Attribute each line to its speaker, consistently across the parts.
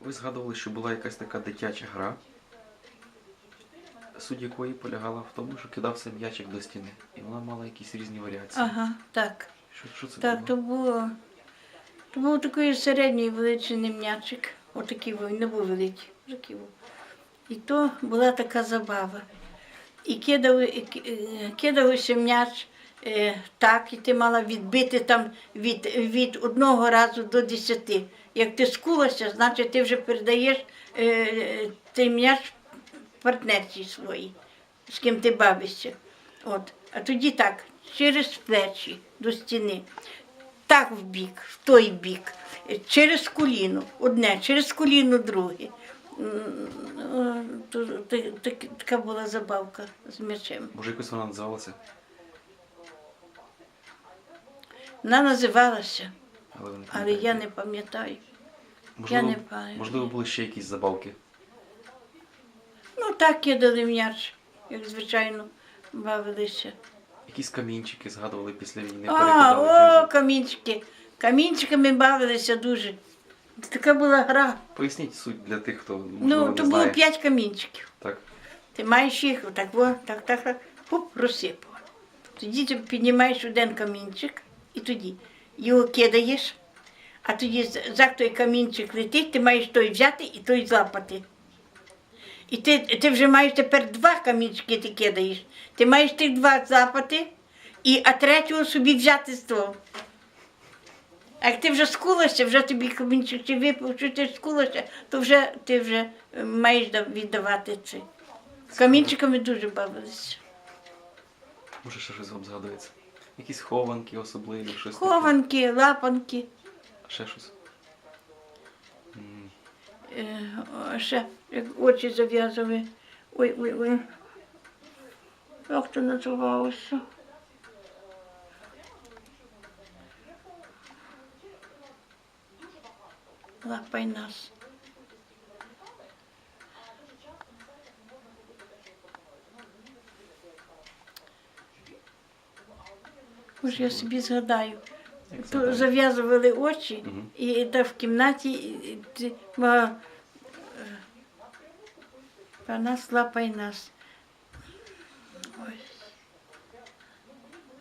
Speaker 1: Ви згадували, що була якась така дитяча гра, суть якої полягала в тому, що кидався м'ячик до стіни. І вона мала якісь різні варіації.
Speaker 2: Ага, так.
Speaker 1: Що, що це
Speaker 2: Так, то
Speaker 1: було?
Speaker 2: було. То був такий середньої величини м'ячик. Отакий був, не був великий. такий був. І то була така забава. І кидав, і ки- е, кидався м'яч так, і ти мала відбити там від, від одного разу до десяти. Як ти скулася, значить ти вже передаєш е, цей м'яч партнерці своїй, з ким ти бавишся. От. А тоді так, через плечі до стіни, так в бік, в той бік, е, через коліно, одне, через коліно друге. Е, Така була забавка з м'ячем.
Speaker 1: Може, якось вона називалася,
Speaker 2: Вона називалася,
Speaker 1: але ви не
Speaker 2: але
Speaker 1: пам'ятаєте.
Speaker 2: я не пам'ятаю.
Speaker 1: Можливо,
Speaker 2: не пам'ятаю.
Speaker 1: Можливо, були ще якісь забавки.
Speaker 2: Ну так кидали м'яч, як звичайно, бавилися.
Speaker 1: Якісь камінчики згадували після війни,
Speaker 2: А, о,
Speaker 1: через...
Speaker 2: камінчики. Камінчиками бавилися дуже. Така була гра.
Speaker 1: Поясніть суть для тих, хто можливо,
Speaker 2: Ну,
Speaker 1: не
Speaker 2: то було
Speaker 1: знає.
Speaker 2: п'ять камінчиків.
Speaker 1: Так.
Speaker 2: Ти маєш їх отак, о, так, так, так, хоп, розсипав. Тоді ти піднімаєш один камінчик і тоді його кидаєш, а тоді за той камінчик летить, ти маєш той взяти і той злапати. І ти, ти вже маєш тепер два камінчики ти кидаєш. Ти маєш тих два злапати, і, а третього собі взяти з того. А як ти вже скулася, вже тобі камінчик чи випав, чи ти скулася, то вже ти вже е, маєш віддавати це. Камінчиками дуже бавилися.
Speaker 1: Може, ще щось вам згадується. Якісь хованки особливі, щось таке.
Speaker 2: Хованки, лапанки,
Speaker 1: Ще щось. М,
Speaker 2: е, о, ще як очі зав'язали. Ой, ой, ой. Як це називалося? Лапай нас. Може, я собі згадаю. То зав'язували очі, і та в кімнаті е, нас лапай нас. Ой.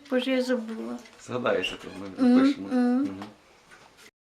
Speaker 2: Боже, я забула.
Speaker 1: Згадається, то ми запишемо.